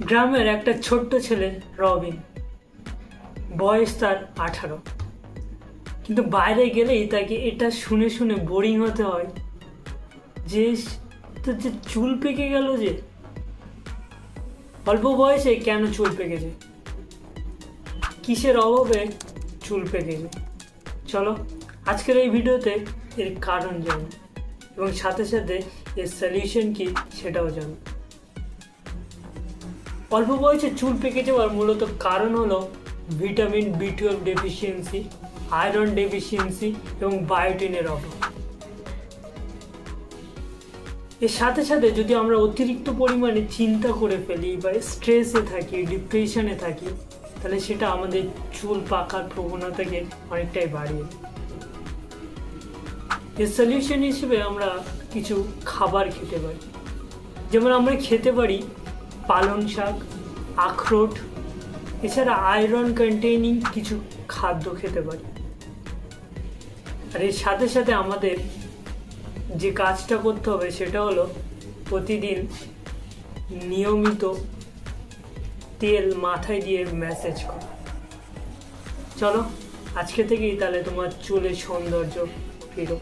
গ্রামের একটা ছোট্ট ছেলে, রবিন। বয়স তার আঠারো। কিন্তু বাইরে গেলেই তাকে এটা শুনে শুনে বোরিং হতে হয়। যে তোর যে চুল পেকে গেল যে। অল্প বয়সে কেন চুল পেকেছে কিসের অভাবে চুল পেকেছে চলো, আজকের এই ভিডিওতে এর কারণ জানো এবং সাথে সাথে এর সলিউশন কি সেটাও জানো। অল্প বয়সে চুল পেকে যাওয়ার মূলত কারণ হলো vitamin B twelve deficiency iron deficiency এবং বায়োটিনের অভাব এর সাথে সাথে যদি আমরা অতিরিক্ত পরিমাণে চিন্তা করে ফেলি বা স্ট্রেসে থাকি ডিপ্রেশনে থাকি, তাহলে সেটা আমাদের চুল পাকার প্রবণতাকে অনেকটাই বাড়িয়ে। এর সলিউশন হিসেবে আমরা কিছু খাবার খেতে পারি যেমন আমরা খেতে পারি পালং শাক, আখরোট, এছাড়া আয়রন কন্টেইনিং কিছু খাদ্য খেতে পারি। আর এর সাথে সাথে আমাদের যে কাজটা করতে হবে সেটা হলো প্রতিদিন নিয়মিত তেল মাথায় দিয়ে ম্যাসেজ করা। চলো, আজকে থেকেই তাহলে তোমার চুলের সৌন্দর্য ফিরো।